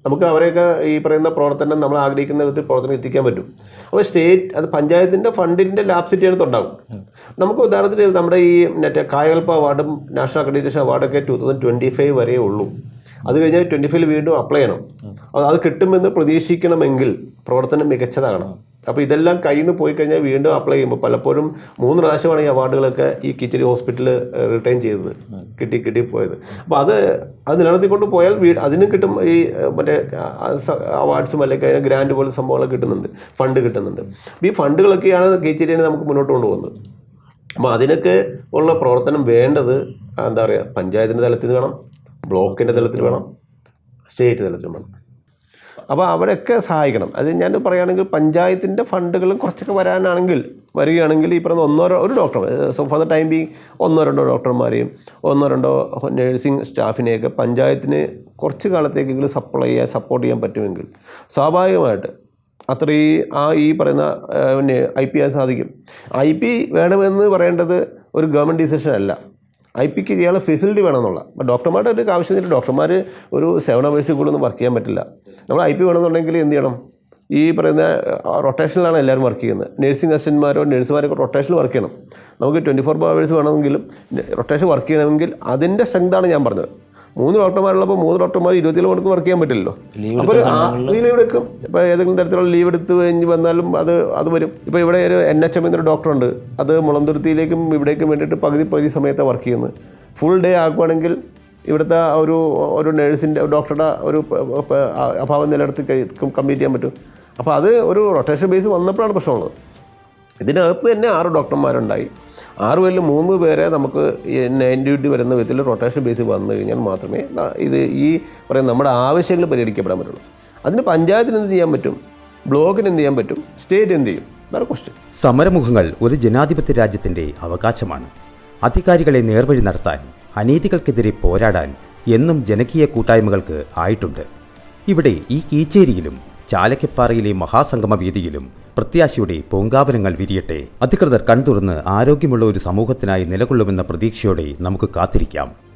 നമുക്ക് അവരെയൊക്കെ ഈ പറയുന്ന പ്രവർത്തനം നമ്മൾ ആഗ്രഹിക്കുന്ന വിധത്തിൽ പ്രവർത്തനം എത്തിക്കാൻ പറ്റും. അപ്പോൾ സ്റ്റേറ്റ് അത് പഞ്ചായത്തിന്റെ ഫണ്ടിന്റെ ലാപ്സിറ്റി അടുത്തുണ്ടാകും നമുക്ക് ഉദാഹരണത്തിന് നമ്മുടെ ഈ മറ്റേ കായകൽപ്പ അവാർഡും നാഷണൽ അക്രഡിറ്റേഷൻ അവാർഡൊക്കെ ടൂ തൗസൻഡ് ട്വന്റി ഫൈവ് വരെ ഉള്ളൂ. അത് കഴിഞ്ഞാൽ ട്വന്റി ഫൈവ് വീണ്ടും അപ്ലൈ ചെയ്യണം. അത് കിട്ടുമെന്ന് പ്രതീക്ഷിക്കണമെങ്കിൽ പ്രവർത്തനം മികച്ചതാകണം. അപ്പോൾ ഇതെല്ലാം കയ്യിൽ നിന്ന് പോയി കഴിഞ്ഞാൽ വീണ്ടും അപ്ലൈ ചെയ്യുമ്പോൾ പലപ്പോഴും മൂന്ന് പ്രാവശ്യമാണ് ഈ അവാർഡുകളൊക്കെ ഈ കിച്ചടി ഹോസ്പിറ്റൽ റിട്ടേൺ ചെയ്തത്. കിട്ടി കിട്ടി പോയത്. അപ്പോൾ അത് അത് നിലനിർത്തിക്കൊണ്ട് പോയാൽ വീ അതിനും കിട്ടും ഈ മറ്റേ അവാർഡ്സും അല്ലെങ്കിൽ അതിന് ഗ്രാൻഡ് പോലെ സംഭവങ്ങളൊക്കെ കിട്ടുന്നുണ്ട്. ഫണ്ട് കിട്ടുന്നുണ്ട്. അപ്പോൾ ഈ ഫണ്ടുകളൊക്കെയാണ് കിച്ചരിനെ നമുക്ക് മുന്നോട്ട് കൊണ്ടുപോകുന്നത്. അപ്പോൾ അതിനൊക്കെ ഉള്ള പ്രവർത്തനം വേണ്ടത് എന്താ പറയുക പഞ്ചായത്തിന്റെ തലത്തിൽ വേണം ബ്ലോക്കിന്റെ തലത്തിൽ വേണം സ്റ്റേറ്റ് തലത്തിൽ വേണം. അപ്പോൾ അവരൊക്കെ സഹായിക്കണം. അത് ഞാൻ പറയുകയാണെങ്കിൽ പഞ്ചായത്തിന്റെ ഫണ്ടുകളും കുറച്ചൊക്കെ വരാനാണെങ്കിൽ വരികയാണെങ്കിൽ ഈ പറഞ്ഞ ഒന്നോ ഒരു doctor so for the time B ഒന്നോ രണ്ടോ ഡോക്ടർമാരെയും ഒന്നോ രണ്ടോ നഴ്സിംഗ് സ്റ്റാഫിനെയൊക്കെ പഞ്ചായത്തിന് കുറച്ച് കാലത്തേക്കെങ്കിലും സപ്ലൈ ചെയ്യാൻ സപ്പോർട്ട് ചെയ്യാൻ പറ്റുമെങ്കിൽ സ്വാഭാവികമായിട്ട് അത്രയും ആ ഈ പറയുന്ന പിന്നെ ഐ പി ആൻ സാധിക്കും. ഐ പി വേണമെന്ന് പറയേണ്ടത് ഒരു ഗവൺമെന്റ് ഡിസിഷൻ അല്ല. ഐ പിക്ക് ചെയ്യാനുള്ള ഫെസിലിറ്റി വേണമെന്നുള്ള. അപ്പോൾ ഡോക്ടർമാരുടെ ഒരു ആവശ്യത്തിന് ഡോക്ടർമാർ ഒരു സെവൻ അവേഴ്സിൽ ഒന്നും വർക്ക് ചെയ്യാൻ പറ്റില്ല. നമ്മൾ ഐ പി വേണമെന്നുണ്ടെങ്കിൽ എന്ത് ചെയ്യണം? ഈ പറയുന്ന റൊട്ടേഷനിലാണ് എല്ലാവരും വർക്ക് ചെയ്യുന്നത്. നഴ്സിംഗ് അസിസ്റ്റന്റ്മാരോ നഴ്സുമാരൊക്കെ റൊട്ടേഷനിൽ വർക്ക് ചെയ്യണം. നമുക്ക് ട്വന്റി ഫോർ അവേഴ്സ് വേണമെങ്കിലും റൊട്ടേഷൻ വർക്ക് ചെയ്യണമെങ്കിൽ അതിന്റെ സ്ട്രെങ്താണ് ഞാൻ പറഞ്ഞത്. മൂന്ന് ഡോക്ടർമാരുള്ളപ്പോൾ മൂന്ന് ഡോക്ടർമാർ ഇരുപത്തിയേഴ് മണിക്കൂർ വർക്ക് ചെയ്യാൻ പറ്റില്ലല്ലോ. അപ്പോൾ ഒരു ലീവ് എടുക്കും. ഇപ്പോൾ ഏതെങ്കിലും തരത്തിലുള്ള ലീവ് എടുത്ത് കഴിഞ്ഞ് വന്നാലും അത് അത് വരും. ഇപ്പോൾ ഇവിടെ ഒരു എൻ എച്ച് എം എന്നൊരു ഡോക്ടറുണ്ട് അത് മുളന്തുരുത്തിയിലേക്കും ഇവിടേക്കും വേണ്ടിയിട്ട് പകുതി പകുതി സമയത്താണ് വർക്ക് ചെയ്യുന്നത്. ഫുൾ ഡേ ആക്കുവാണെങ്കിൽ ഇവിടുത്തെ ഒരു ഒരു നേഴ്സിന്റെ ഡോക്ടറുടെ ഒരു അഭാവം നിലനിർത്തി കംപ്ലീറ്റ് ചെയ്യാൻ പറ്റും. അപ്പോൾ അത് ഒരു റൊട്ടേഷൻ ബേസ് വന്നപ്പോഴാണ് പ്രശ്നമുള്ളത്. ഇതിനകത്ത് തന്നെ ആറ് ഡോക്ടർമാരുണ്ടായി ആറ് പേരിൽ മൂന്ന് പേരെ നമുക്ക് നയൻ ഡ്യൂട്ടി വരുന്ന വിധത്തിൽ റൊട്ടേഷൻ ബേസിൽ വന്നു കഴിഞ്ഞാൽ മാത്രമേ ഇത് ഈ പറയുന്ന നമ്മുടെ ആവശ്യങ്ങൾ പരിഹരിക്കപ്പെടാൻ പറ്റുള്ളൂ. അതിന് പഞ്ചായത്തിന് എന്ത് ചെയ്യാൻ പറ്റും? ബ്ലോക്കിന് എന്ത് ചെയ്യാൻ പറ്റും? സ്റ്റേറ്റ് എന്ത് ചെയ്യും? വേറെ ക്വസ്റ്റ്യൻ സമരമുഖങ്ങൾ ഒരു ജനാധിപത്യ രാജ്യത്തിന്റെ അവകാശമാണ്. അധികാരികളെ നേർവഴി നടത്താൻ അനീതികൾക്കെതിരെ പോരാടാൻ എന്നും ജനകീയ കൂട്ടായ്മകൾക്ക് ആയിട്ടുണ്ട്. ഇവിടെ ഈ കീച്ചേരിയിലും ചാലക്കപ്പാറയിലെ മഹാസംഗമ വേദിയിലും പ്രത്യാശയുടെ പൂങ്കാവനങ്ങൾ വിരിയട്ടെ. അധികൃതർ കൺതുറന്ന് ആരോഗ്യമുള്ള ഒരു സമൂഹത്തിനായി നിലകൊള്ളുമെന്ന പ്രതീക്ഷയോടെ നമുക്ക് കാത്തിരിക്കാം.